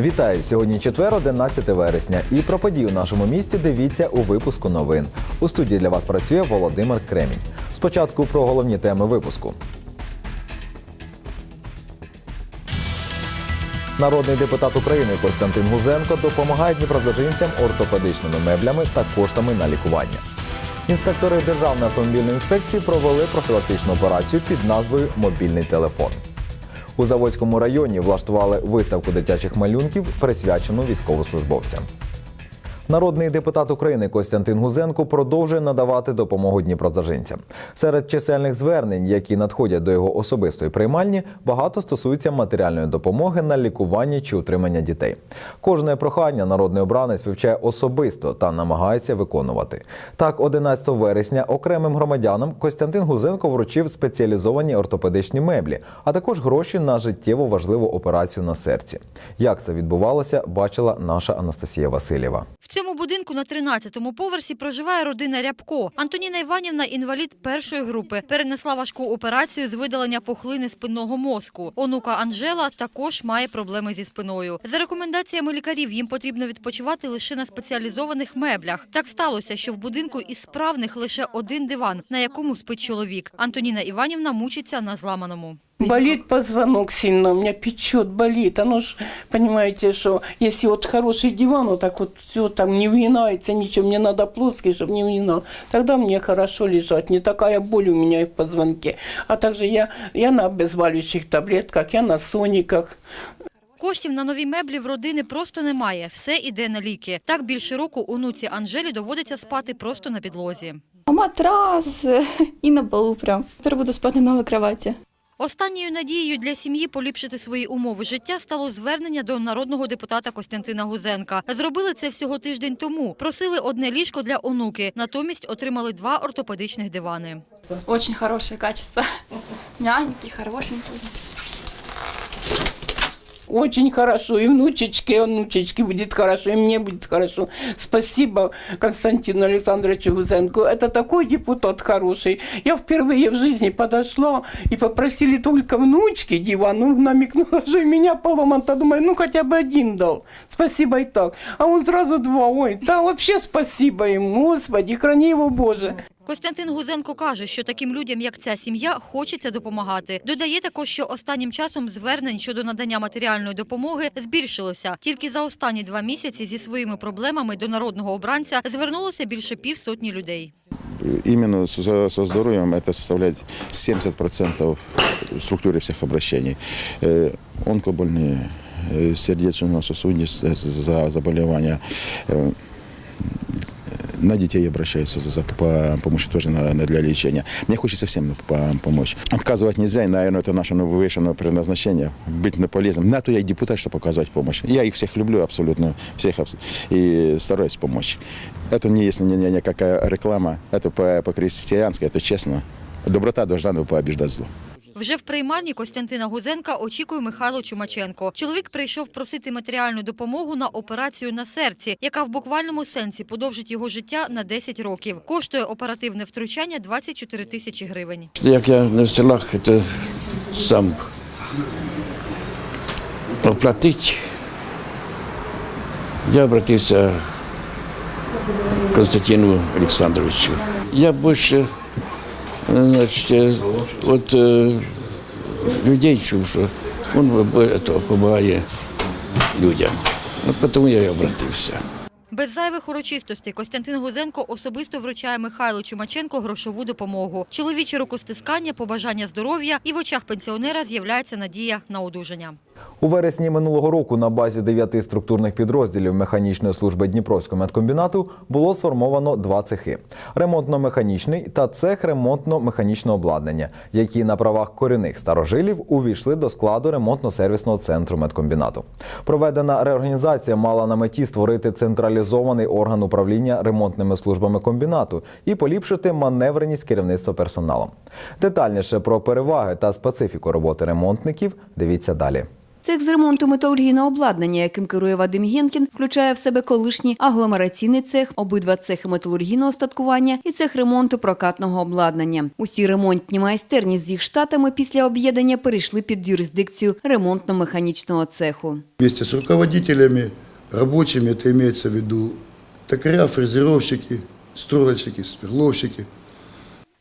Вітаю! Сьогодні четвер, 11 вересня. І про події у нашому місті дивіться у випуску новин. У студії для вас працює Володимир Кремінь. Спочатку про головні теми випуску. Народний депутат України Костянтин Гузенко допомагає дніпродзержинцям ортопедичними меблями та коштами на лікування. Інспектори Державної автомобільної інспекції провели профілактичну операцію під назвою Мобільний телефон. У Заводському районі влаштували виставку дитячих малюнків, присвячену військовослужбовцям. Народний депутат України Костянтин Гузенко продовжує надавати допомогу дніпродзержинцям. Серед чисельних звернень, які надходять до його особистої приймальні, багато стосуються матеріальної допомоги на лікування чи утримання дітей. Кожне прохання народний обранець вивчає особисто та намагається виконувати. Так, 11 вересня окремим громадянам Костянтин Гузенко вручив спеціалізовані ортопедичні меблі, а також гроші на життєво важливу операцію на серці. Як це відбувалося, бачила наша Анастасія Васильєва. Цьому будинку на 13-му поверсі проживає родина Рябко. Антоніна Іванівна, інвалід першої групи, перенесла важку операцію з видалення пухлини спинного мозку. Онука Анжела також має проблеми зі спиною. За рекомендаціями лікарів, їм потрібно відпочивати лише на спеціалізованих меблях. Так сталося, що в будинку із справних лише один диван, на якому спить чоловік. Антоніна Іванівна мучиться на зламаному. Болит позвонок сильно, у меня печет, болит. Оно ж, понимаете, что если вот хороший диван, вот так вот все там не вгинается, ничего, мне надо плоский, чтобы не вгинал, тогда мне хорошо лежать. Не такая боль у меня и в позвонке. А также я, я на обезболивающих таблетках, я на сониках. Коштів на нові меблі в родини просто немає. Все іде на ліки. Так більше року онуці Анжелі доводиться спати просто на підлозі. А матрас э, и на полу прям. Теперь буду спать на новой кровати. Останньою надією для сім'ї поліпшити свої умови життя стало звернення до народного депутата Костянтина Гузенка. Зробили це всього тиждень тому. Просили одне ліжко для онуки. Натомість отримали два ортопедичних дивани. Очень хороше качество. Мягенький, хорошенький. Очень хорошо, и внучечке, и внучечке будет хорошо, и мне будет хорошо. Спасибо Константину Александровичу Гузенко. Это такой депутат хороший. Я впервые в жизни подошла и попросили только внучки диван. Ну, намекнула, что меня поломан-то. Думаю, ну хотя бы один дал. Спасибо и так. А он сразу два. Ой, да вообще спасибо ему, Господи, храни его Боже. Костянтин Гузенко каже, що таким людям, як ця сім'я, хочеться допомагати. Додає також, що останнім часом звернень щодо надання матеріальної допомоги збільшилося. Тільки за останні два місяці зі своїми проблемами до народного обранця звернулося більше півсотні людей. Именно со, со здоровьем это составляет 70% в структуре всех обращений. Э, Онкобольные, э, сердечно-сосудистые заболевания, э, на детей обращаются за, за по- помощью тоже на, на- для лечения. Мне хочется всем по- помочь. Отказывать нельзя, и, наверное, это наше ну, высшее предназначение. Быть на полезным. На то я и депутат, чтобы оказывать помощь. Я их всех люблю абсолютно, всех и стараюсь помочь. Это не если не, никакая реклама, это по- по-крестьянски, это честно. Доброта должна побеждать зло. Вже в приймальні Костянтина Гузенка очікує Михайло Чумаченко. Чоловік прийшов просити матеріальну допомогу на операцію на серці, яка в буквальному сенсі подовжить його життя на 10 років. Коштує оперативне втручання 24 тисячі гривень. Як я на селах це сам оплатити, я обратився Константину Олександровичу. Я більше значить, е, от е, людей чув, що він допомагає людям. От тому я і обратився. Без зайвих урочистостей Костянтин Гузенко особисто вручає Михайлу Чумаченко грошову допомогу. Чоловіче рукостискання, побажання здоров'я і в очах пенсіонера з'являється надія на одужання. У вересні минулого року на базі дев'яти структурних підрозділів механічної служби Дніпровського медкомбінату було сформовано два цехи: ремонтно-механічний та цех ремонтно-механічного обладнання, які на правах корінних старожилів увійшли до складу ремонтно-сервісного центру медкомбінату. Проведена реорганізація мала на меті створити централізований орган управління ремонтними службами комбінату і поліпшити маневреність керівництва персоналом. Детальніше про переваги та специфіку роботи ремонтників дивіться далі. Цех з ремонту металургійного обладнання, яким керує Вадим Генкін, включає в себе колишній агломераційний цех, обидва цехи металургійного остаткування і цех ремонту прокатного обладнання. Усі ремонтні майстерні з їх штатами після об'єднання перейшли під юрисдикцію ремонтно-механічного цеху. Вместе с руководителями, рабочими, это имеется в виду токаря, фрезеровщики, строильщики, сверловщики.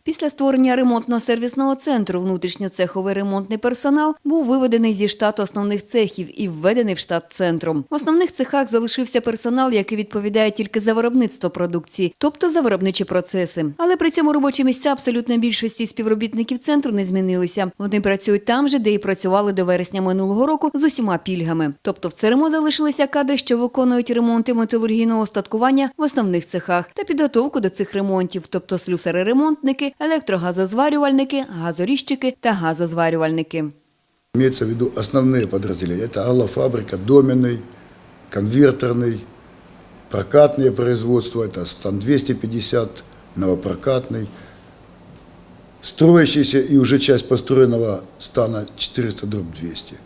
Після створення ремонтно-сервісного центру внутрішньоцеховий ремонтний персонал був виведений зі штату основних цехів і введений в штат центру. В основних цехах залишився персонал, який відповідає тільки за виробництво продукції, тобто за виробничі процеси. Але при цьому робочі місця абсолютної більшості співробітників центру не змінилися. Вони працюють там же, де і працювали до вересня минулого року з усіма пільгами. Тобто в ЦРМО залишилися кадри, що виконують ремонти металургійного остаткування в основних цехах та підготовку до цих ремонтів, тобто слюсари-ремонтники, електрогазозварювальники, газоріжчики та газозварювальники. Имеется в виду основные подразделения. Это аллофабрика, доменный, конвертерный, прокатные производства, это стан 250, новопрокатный, строящийся и уже часть построенного стана 400 дробь 200.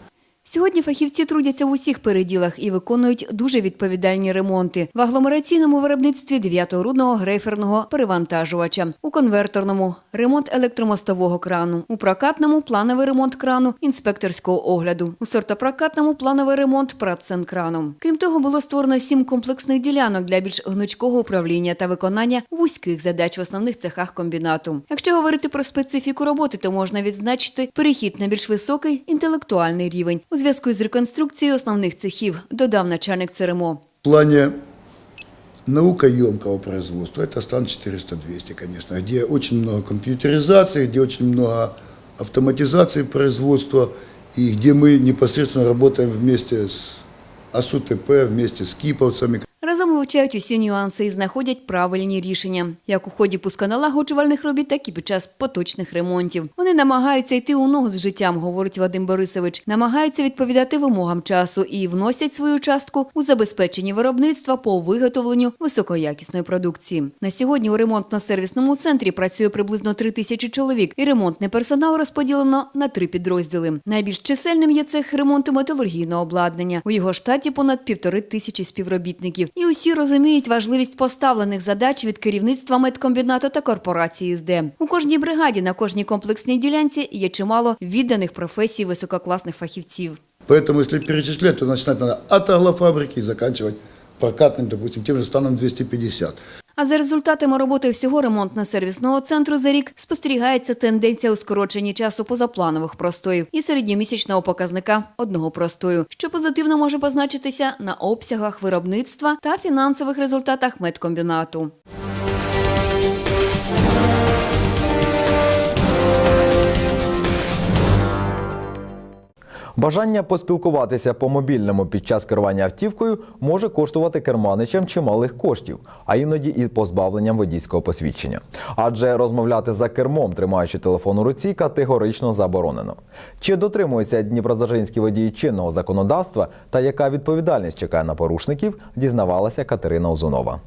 Сьогодні фахівці трудяться в усіх переділах і виконують дуже відповідальні ремонти в агломераційному виробництві 9-рудного грейферного перевантажувача, у конверторному ремонт електромостового крану, у прокатному плановий ремонт крану інспекторського огляду, у сортопрокатному плановий ремонт праценкраном. Крім того, було створено сім комплексних ділянок для більш гнучкого управління та виконання вузьких задач в основних цехах комбінату. Якщо говорити про специфіку роботи, то можна відзначити перехід на більш високий інтелектуальний рівень зв'язку з реконструкцією основних цехів, додав начальник ЦРМО. В плані наукоемкого производства это стан 400-200, конечно, где очень много компьютеризации, где очень много автоматизации производства и где мы непосредственно работаем вместе с АСУТП, вместе с киповцами. Разом вивчають усі нюанси і знаходять правильні рішення, як у ході пусконалагоджувальних робіт, так і під час поточних ремонтів. Вони намагаються йти у ногу з життям, говорить Вадим Борисович. Намагаються відповідати вимогам часу і вносять свою частку у забезпеченні виробництва по виготовленню високоякісної продукції. На сьогодні у ремонтно-сервісному центрі працює приблизно три тисячі чоловік, і ремонтний персонал розподілено на три підрозділи. Найбільш чисельним є цех ремонту металургійного обладнання. У його штаті понад півтори тисячі співробітників. І усі розуміють важливість поставлених задач від керівництва медкомбінату та корпорації СД. У кожній бригаді на кожній комплексній ділянці є чимало відданих професій висококласних фахівців. Поэтому, если перечислять, то начинать надо от аглофабрики и заканчивать прокатным, допустим, тем же станом 250. А за результатами роботи всього ремонтно-сервісного центру за рік спостерігається тенденція у скороченні часу позапланових простоїв і середньомісячного показника одного простою, що позитивно може позначитися на обсягах виробництва та фінансових результатах медкомбінату. Бажання поспілкуватися по мобільному під час керування автівкою може коштувати керманичам чималих коштів, а іноді і позбавленням водійського посвідчення. Адже розмовляти за кермом, тримаючи телефон у руці, категорично заборонено. Чи дотримуються дніпродзержинські водії чинного законодавства та яка відповідальність чекає на порушників, дізнавалася Катерина Озунова.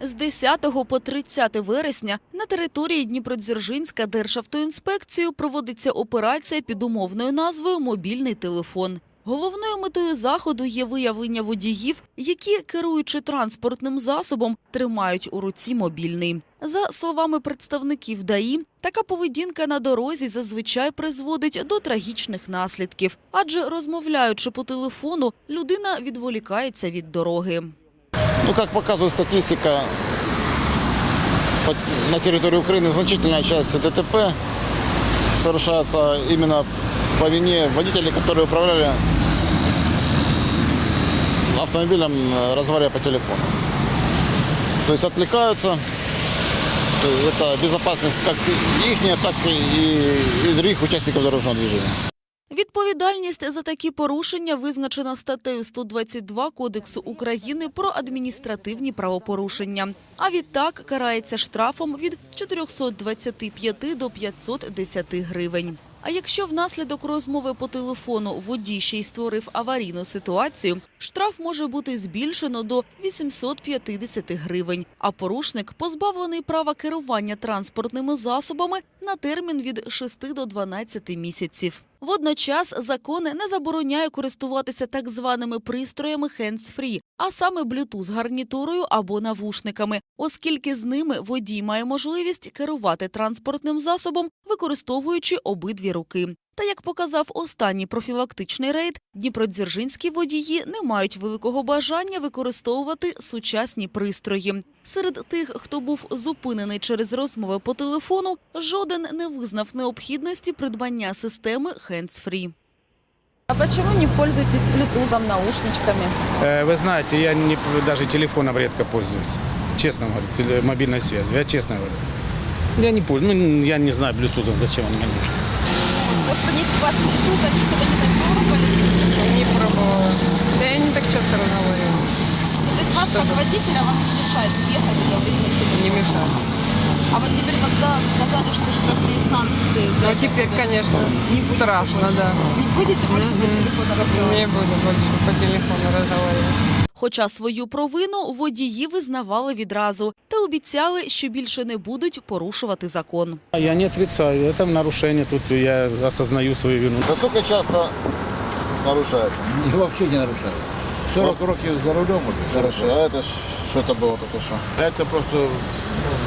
З 10 по 30 вересня на території Дніпродзержинська Державтоінспекцією проводиться операція під умовною назвою «Мобільний телефон». Головною метою заходу є виявлення водіїв, які, керуючи транспортним засобом, тримають у руці мобільний. За словами представників ДАІ, така поведінка на дорозі зазвичай призводить до трагічних наслідків, адже розмовляючи по телефону, людина відволікається від дороги. Ну, как показывает статистика, на территории Украины значительная часть ДТП совершается именно по вине водителей, которые управляли автомобилем, э, разговаривая по телефону. То есть отвлекаются. Это безопасность как их, так и, и других участников дорожного движения. Відповідальність за такі порушення визначена статтею 122 Кодексу України про адміністративні правопорушення. А відтак карається штрафом від 425 до 510 гривень. А якщо внаслідок розмови по телефону водій ще й створив аварійну ситуацію, штраф може бути збільшено до 850 гривень, а порушник позбавлений права керування транспортними засобами на термін від 6 до 12 місяців. Водночас закон не забороняє користуватися так званими пристроями хендс-фрі, а саме блютуз-гарнітурою або навушниками, оскільки з ними водій має можливість керувати транспортним засобом, використовуючи обидві руки. Та як показав останній профілактичний рейд, дніпродзержинські водії не мають великого бажання використовувати сучасні пристрої. Серед тих, хто був зупинений через розмови по телефону, жоден не визнав необхідності придбання системи hands-free. А почему не пользуетесь блютузом, наушничками? Э, Вы знаете, я не, даже телефоном редко пользуюсь. Честно говорю, мобильной связью. Я честно говорю. Я не пользуюсь. Ну, я не знаю блютузом, зачем он мне нужен. Нет у вас если вы не так пробовали? Не пробовала. Да я не так часто разговариваю. То есть вас как водителя вам не мешает ехать на телефоне? Не мешает. А вот теперь, когда сказали, что штрафные санкции... За ну, теперь, конечно, не страшно, да. Не будете больше по телефону разговаривать? Не буду больше по телефону разговаривать. Хоча свою провину водії визнавали відразу та обіцяли, що більше не будуть порушувати закон. А Я не отрицаю, это нарушение, тут я осознаю свою вину. Насколько часто нарушает? Вообще не нарушаю. 40 років за рулем уже. Хорошо, а это ж- что это было только что? Это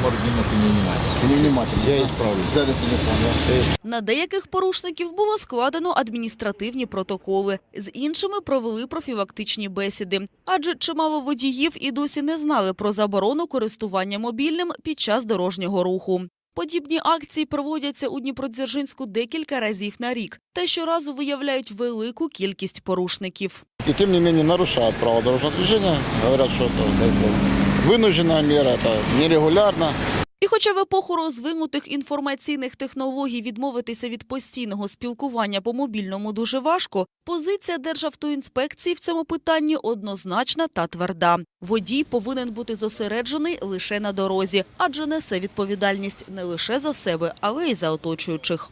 просто ну, может немножко невнимательно. Невнимательно. Я исправлю. Взяли телефон? На деяких порушників було складено адміністративні протоколи, з іншими провели профілактичні бесіди. Адже чимало водіїв і досі не знали про заборону користування мобільним під час дорожнього руху. Подібні акції проводяться у Дніпродзержинську декілька разів на рік та щоразу виявляють велику кількість порушників. И тем не менее нарушают право дорожного движения. Говорят, что это, это вынужденная мера, это нерегулярно. І хоча в епоху розвинутих інформаційних технологій відмовитися від постійного спілкування по мобільному дуже важко, позиція Державтоінспекції в цьому питанні однозначна та тверда. Водій повинен бути зосереджений лише на дорозі, адже несе відповідальність не лише за себе, але й за оточуючих.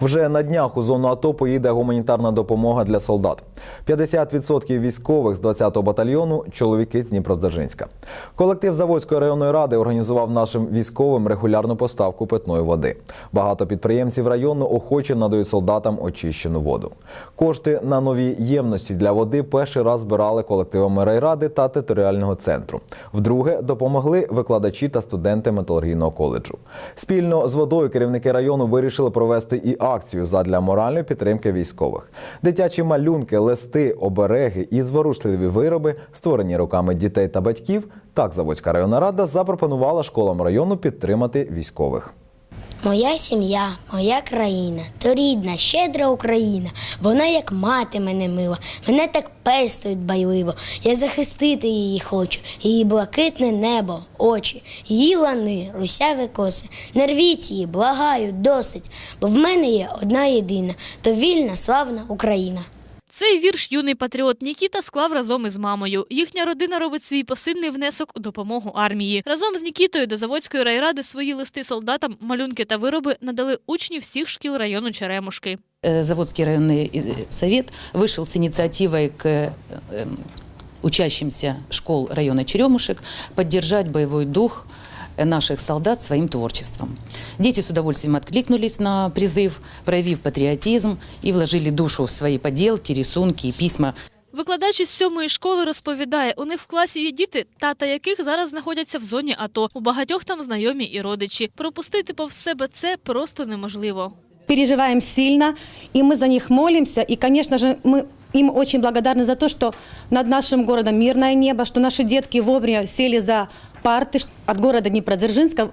Вже на днях у зону АТО поїде гуманітарна допомога для солдат. 50% військових з 20-го батальйону чоловіки з Дніпродзержинська. Колектив Заводської районної ради організував нашим військовим регулярну поставку питної води. Багато підприємців району охоче надають солдатам очищену воду. Кошти на нові ємності для води перший раз збирали колективами райради та територіального центру. Вдруге допомогли викладачі та студенти металургійного коледжу. Спільно з водою керівники району вирішили провести і акцію задля моральної підтримки військових. Дитячі малюнки, листи, обереги і зворушливі вироби, створені руками дітей та батьків. Так Заводська районна рада запропонувала школам району підтримати військових. Моя сім'я, моя країна, то рідна, щедра Україна. Вона як мати мене мила, мене так пестують байливо. Я захистити її хочу, її блакитне небо, очі, її лани, русяві коси. Не рвіть її, благаю, досить, бо в мене є одна єдина, то вільна, славна Україна. Цей вірш юний патріот Нікіта склав разом із мамою. Їхня родина робить свій посильний внесок у допомогу армії. Разом з Нікітою до Заводської райради свої листи солдатам, малюнки та вироби надали учні всіх шкіл району Черемушки. Э, Заводский районный э, совет вышел с инициативой к э, эм, учащимся школ района Черемушек поддержать боевой дух э, наших солдат своим творчеством. Дети с удовольствием откликнулись на призыв, проявив патриотизм и вложили душу в свои поделки, рисунки и письма. Викладач із сьомої школи розповідає, у них в класі є діти, тата яких зараз знаходяться в зоні АТО. У багатьох там знайомі і родичі. Пропустити повз себе це просто неможливо. переживаем сильно, и мы за них молимся. И, конечно же, мы им очень благодарны за то, что над нашим городом мирное небо, что наши детки вовремя сели за парты от города Днепродзержинска.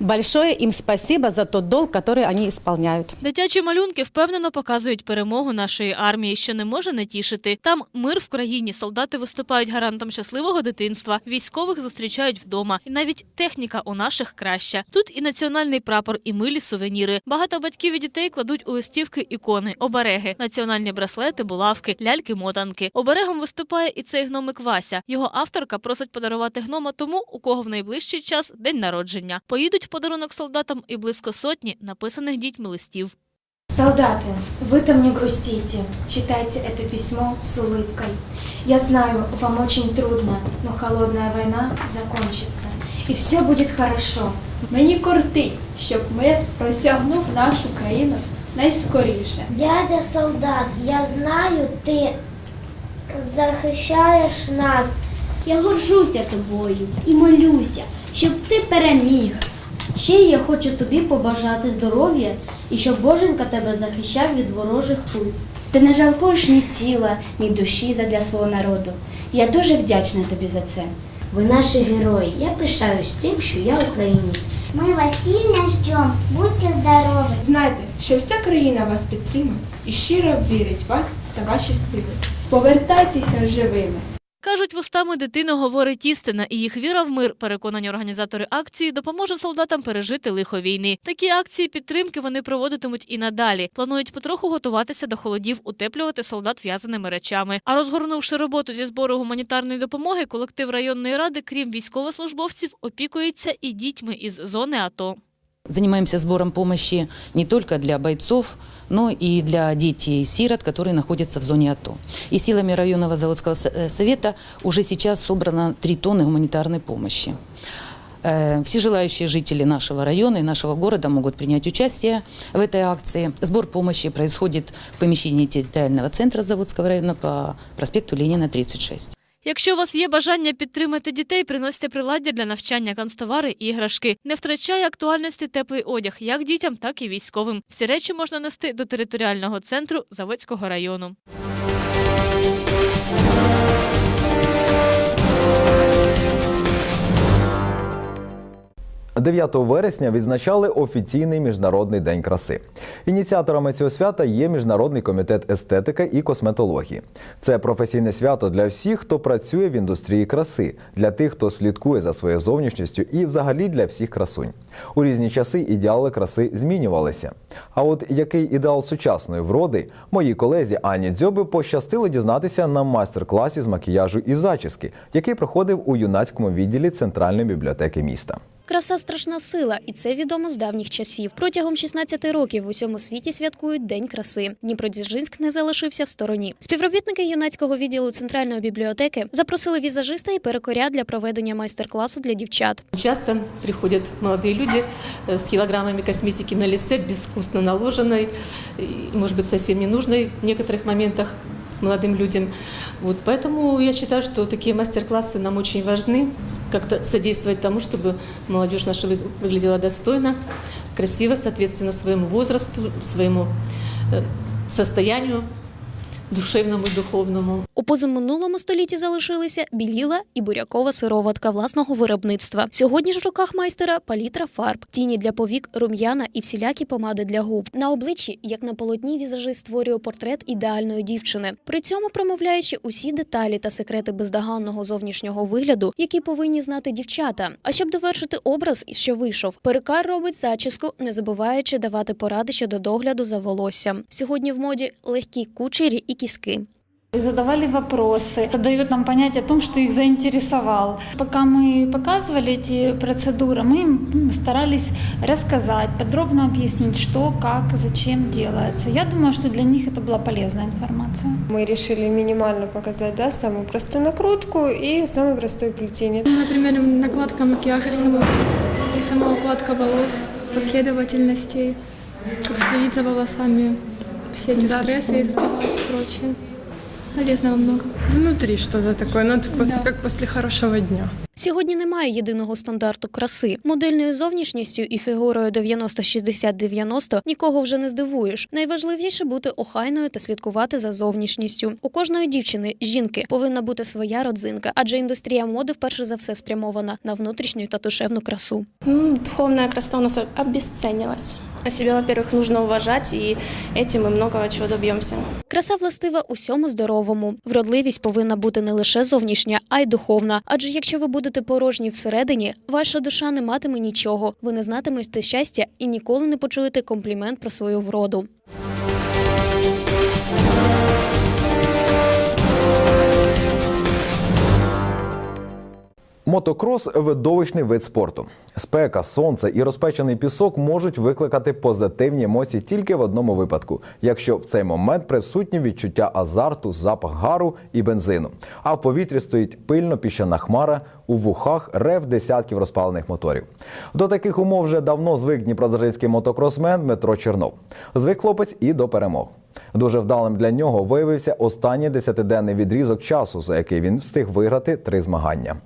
большое им спасибо за тот долг, который они исполняют. Дитячі малюнки впевнено показують перемогу нашої армії, що не може не тішити. Там мир в країні, солдати виступають гарантом щасливого дитинства, військових зустрічають вдома, і навіть техніка у наших краща. Тут і національний прапор, і милі сувеніри. Багато батьків і дітей кладуть у листівки ікони, обереги, національні браслети, булавки, ляльки-мотанки. Оберегом виступає і цей гномик Вася. Його авторка просить подарувати гнома тому, у кого в найближчий час день народження. Поїдуть в подарунок солдатам і близько сотні написаних дітьми листів. Солдаты, вы там не грустите, читайте это письмо с улыбкой. Я знаю, вам очень трудно, но холодная война закончится, и все будет хорошо. Мені кортить, щоб мир просягнув нашу країну найскоріше. Дядя солдат, я знаю, ти захищаєш нас. Я горжуся тобою і молюся, щоб ти переміг. Ще я хочу тобі побажати здоров'я і щоб Боженька тебе захищав від ворожих куль. Ти не жалкуєш ні тіла, ні душі задля свого народу. Я дуже вдячна тобі за це. Ви наші герої. Я пишаюсь тим, що я українець. Ми вас сильно ждемо, будьте здорові. Знайте, що вся країна вас підтримає і щиро вірить в вас та ваші сили. Повертайтеся живими. Кажуть, вустами дитини говорить істина, і їх віра в мир, переконані організатори акції, допоможе солдатам пережити лихо війни. Такі акції підтримки вони проводитимуть і надалі. Планують потроху готуватися до холодів, утеплювати солдат в'язаними речами. А розгорнувши роботу зі збору гуманітарної допомоги, колектив районної ради, крім військовослужбовців, опікується і дітьми із зони АТО. Занимаемся сбором помощи не только для бойцов, но и для детей-сирот, которые находятся в зоне АТО. И силами районного заводского э, совета уже сейчас собрано 3 тонны гуманитарной помощи. Э, Все желающие жители нашего района и нашего города могут принять участие в этой акции. Сбор помощи происходит в помещении территориального центра Заводского района по проспекту Ленина, 36. Якщо у вас є бажання підтримати дітей, приносьте приладдя для навчання, канцтовари іграшки. Не втрачає актуальності теплий одяг як дітям, так і військовим. Всі речі можна нести до територіального центру Заводського району. 9 вересня відзначали офіційний міжнародний день краси. Ініціаторами цього свята є міжнародний комітет естетики і косметології. Це професійне свято для всіх, хто працює в індустрії краси, для тих, хто слідкує за своєю зовнішністю, і взагалі для всіх красунь. У різні часи ідеали краси змінювалися. А от який ідеал сучасної вроди, моїй колезі Ані Дзьоби пощастило дізнатися на майстер-класі з макіяжу і зачіски, який проходив у юнацькому відділі Центральної бібліотеки міста. Краса страшна сила, і це відомо з давніх часів. Протягом 16 років в усьому світі святкують День краси. Дніпродзержинськ не залишився в стороні. Співробітники юнацького відділу центральної бібліотеки запросили візажиста і перекоря для проведення майстер-класу для дівчат. Часто приходят молодые люди э, с килограммами косметики на лице, безвкусно наложенной, и, может быть, совсем не нужной в некоторых моментах молодым людям. Вот, поэтому я считаю, что такие мастер-классы нам очень важны, как-то содействовать тому, чтобы молодежь наша вы- выглядела достойно, красиво, соответственно, своему возрасту, своему э, состоянию душевному духовному. У позаминулому столітті залишилися біліла і бурякова сироватка власного виробництва. Сьогодні ж в руках майстера палітра фарб, тіні для повік, рум'яна і всілякі помади для губ. На обличчі, як на полотні, візажист створює портрет ідеальної дівчини, при цьому промовляючи усі деталі та секрети бездоганного зовнішнього вигляду, які повинні знати дівчата. А щоб довершити образ, що вийшов, перукар робить зачіску, не забуваючи давати поради щодо догляду за волоссям. Сьогодні в моді легкі кучері і кіски. Задавали вопросы, дают нам понять о том, что их заинтересовал. Пока мы показывали эти процедуры, мы им старались рассказать, подробно объяснить, что, как, зачем делается. Я думаю, что для них это была полезная информация. Мы решили минимально показать, да, самую простую накрутку и самое простое плетение. Например, накладка макияжа самого, и сама укладка волос, последовательности, как следить за волосами, все эти Да, стрессы избивать и прочее. Полезного много. Внутри что-то такое, ну это после, как после хорошего дня. Сьогодні немає єдиного стандарту краси. Модельною зовнішністю і фігурою 90-60-90 нікого вже не здивуєш. Найважливіше бути охайною та слідкувати за зовнішністю. У кожної дівчини, жінки, повинна бути своя родзинка, адже індустрія моди вперше за все спрямована на внутрішню та душевну красу. М, Духовная красота у нас обесценилась. Себя, во-первых, нужно уважать, и этим мы многого чего добьемся. Краса властива усьому здоровому. Вродливість повинна бути не лише зовнішня, а й духовна. Адже якщо ви будете порожні всередині, ваша душа не матиме нічого. Ви не знатимете щастя і ніколи не почуєте комплімент про свою вроду. Мотокрос видовищний вид спорту. Спека, сонце і розпечений пісок можуть викликати позитивні емоції тільки в одному випадку, якщо в цей момент присутні відчуття азарту, запах гару і бензину. А в повітрі стоїть пильно піщана хмара, у вухах рев десятків розпалених моторів. До таких умов вже давно звик дніпродзержинський мотокросмен Дмитро Чернов. Звик хлопець і до перемог. Дуже вдалим для нього виявився останній десятиденний відрізок часу, за який він встиг виграти три змагання.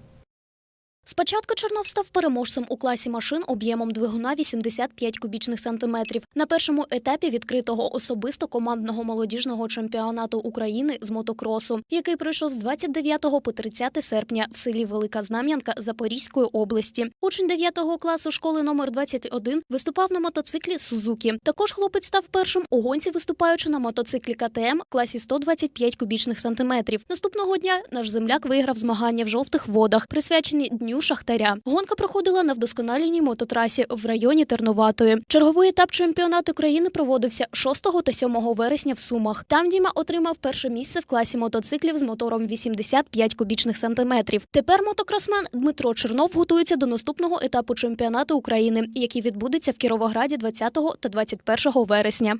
Спочатку Чернов став переможцем у класі машин об'ємом двигуна 85 кубічних сантиметрів на першому етапі відкритого особисто командного молодіжного чемпіонату України з мотокросу, який пройшов з 29 по 30 серпня в селі Велика Знам'янка Запорізької області. Учень 9 класу школи номер 21 виступав на мотоциклі Сузукі. Також хлопець став першим у гонці, виступаючи на мотоциклі КТМ класі 125 кубічних сантиметрів. Наступного дня наш земляк виграв змагання в жовтих водах, присвячені дню шахтаря. Гонка проходила на вдосконаленій мототрасі в районі Терноватої. Черговий етап чемпіонату країни проводився 6 та 7 вересня в Сумах. Там Діма отримав перше місце в класі мотоциклів з мотором 85 кубічних сантиметрів. Тепер мотокросмен Дмитро Чернов готується до наступного етапу чемпіонату України, який відбудеться в Кіровограді 20 та 21 вересня.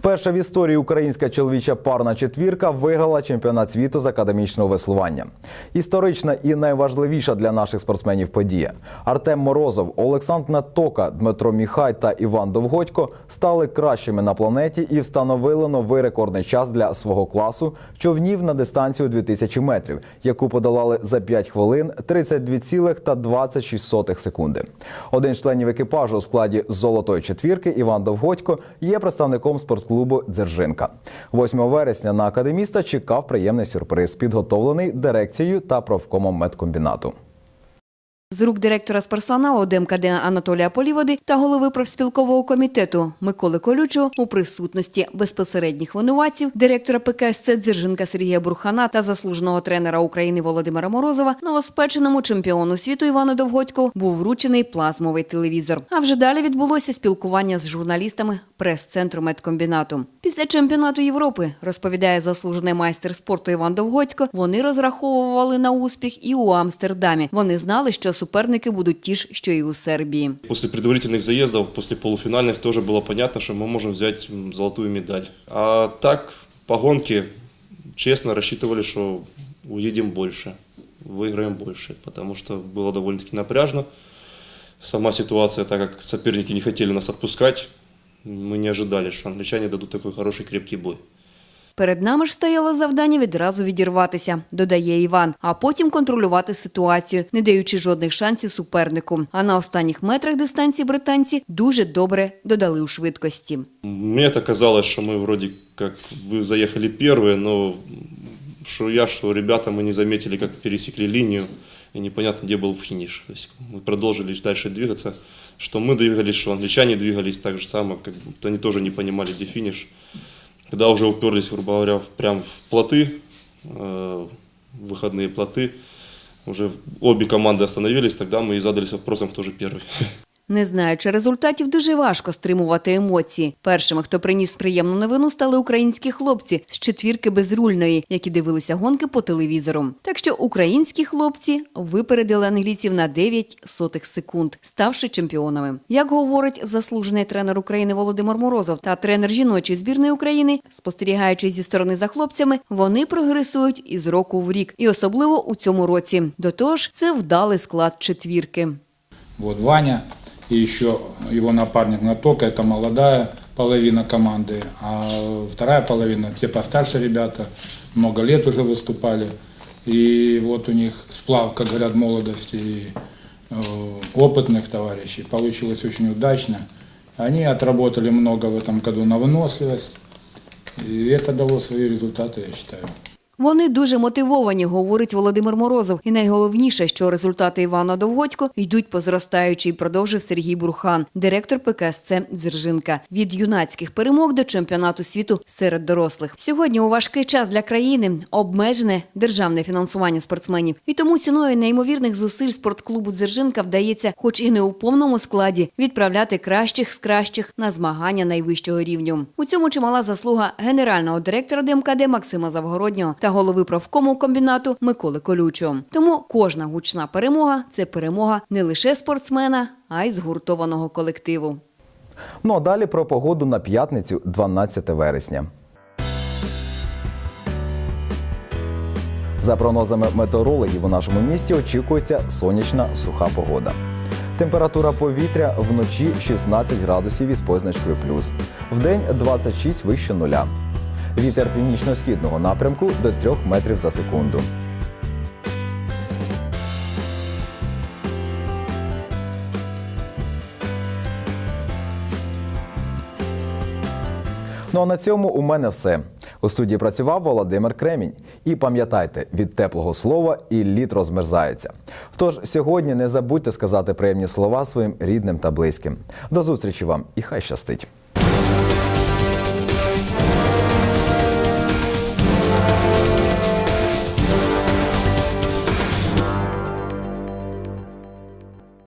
Вперше в історії українська чоловіча парна четвірка виграла чемпіонат світу з академічного веслування. Історична і найважливіша для наших спортсменів подія. Артем Морозов, Олександр Натока, Дмитро Міхай та Іван Довгодько стали кращими на планеті і встановили новий рекордний час для свого класу човнів на дистанцію 2000 метрів, яку подолали за 5 хвилин 32,26 секунди. Один з членів екіпажу у складі золотої четвірки Іван Довгодько є представником спортклубу Дзержинка. 8 вересня на академіста чекав приємний сюрприз, підготовлений дирекцією та профкомом медкомбінату. З рук директора з персоналу ДМКД Анатолія Поліводи та голови профспілкового комітету Миколи Колючого у присутності безпосередніх винуватців, директора ПКСЦ Дзержинка Сергія Бурхана та заслуженого тренера України Володимира Морозова, новоспеченому чемпіону світу Івану Довгодьку був вручений плазмовий телевізор. А вже далі відбулося спілкування з журналістами прес-центру медкомбінату. Після чемпіонату Європи, розповідає заслужений майстер спорту Іван Довгодько, вони розраховували на успіх і у Амстердамі. Вони знали, що суперники будуть ті ж, що і у Сербії. После предварительных заездов, после полуфинальных тоже было понятно, что мы можем взять м, золотую медаль. А так, по гонке, честно, рассчитывали, что уедем больше, выиграем больше, потому что было довольно-таки напряжно. Сама ситуация, так как соперники не хотели нас отпускать, мы не ожидали, что англичане дадут такой хороший крепкий бой. Перед нами ж стояло завдання відразу відірватися, додає Іван, а потім контролювати ситуацію, не даючи жодних шансів супернику. А на останніх метрах дистанції британці дуже добре додали у швидкості. Мне это казалось, что мы вроде как вы заехали первые, но что я, что ребята, мы не заметили, как пересекли линию, и непонятно, где был финиш. То есть мы продолжили дальше двигаться, что мы двигались, что англичане двигались так же само, как будто они тоже не понимали, где финиш. Когда уже уперлись, грубо говоря, в- прям в плоты, э, в выходные плоты, уже обе команды остановились, тогда мы и задались вопросом, кто же первый. Не знаючи результатів, дуже важко стримувати емоції. Першими, хто приніс приємну новину, стали українські хлопці з четвірки безрульної, які дивилися гонки по телевізору. Так що українські хлопці випередили англійців на 9 сотих секунд, ставши чемпіонами. Як говорить заслужений тренер України Володимир Морозов та тренер жіночої збірної України, спостерігаючи зі сторони за хлопцями, вони прогресують із року в рік, і особливо у цьому році. До того ж, це вдалий склад четвірки. Вот Ваня и еще его напарник Натока, это молодая половина команды, а вторая половина, те постарше ребята, много лет уже выступали. И вот у них сплав, как говорят, молодости и э, опытных товарищей получилось очень удачно. Они отработали много в этом году на выносливость. И это дало свои результаты, я считаю. Вони дуже мотивовані, говорить Володимир Морозов. І найголовніше, що результати Івана Довгодько йдуть по зростаючій, продовжив Сергій Бурхан, директор ПКСЦ Дзержинка. Від юнацьких перемог до чемпіонату світу серед дорослих. Сьогодні у важкий час для країни обмежене державне фінансування спортсменів. І тому ціною неймовірних зусиль спортклубу Дзержинка вдається, хоч і не у повному складі, відправляти кращих з кращих на змагання найвищого рівню. У цьому чимала заслуга генерального директора ДМКД Максима Завгороднього та голови правкому комбінату Миколи Колючого. Тому кожна гучна перемога це перемога не лише спортсмена, а й згуртованого колективу. Ну а далі про погоду на п'ятницю, 12 вересня. За прогнозами метеорологів у нашому місті очікується сонячна суха погода. Температура повітря вночі 16 градусів із позначкою плюс, вдень 26 вище нуля. Вітер північно-східного напрямку до 3 метрів за секунду. Ну а на цьому у мене все. У студії працював Володимир Кремінь. І пам'ятайте, від теплого слова і лід розмерзається. Тож сьогодні не забудьте сказати приємні слова своїм рідним та близьким. До зустрічі вам і хай щастить!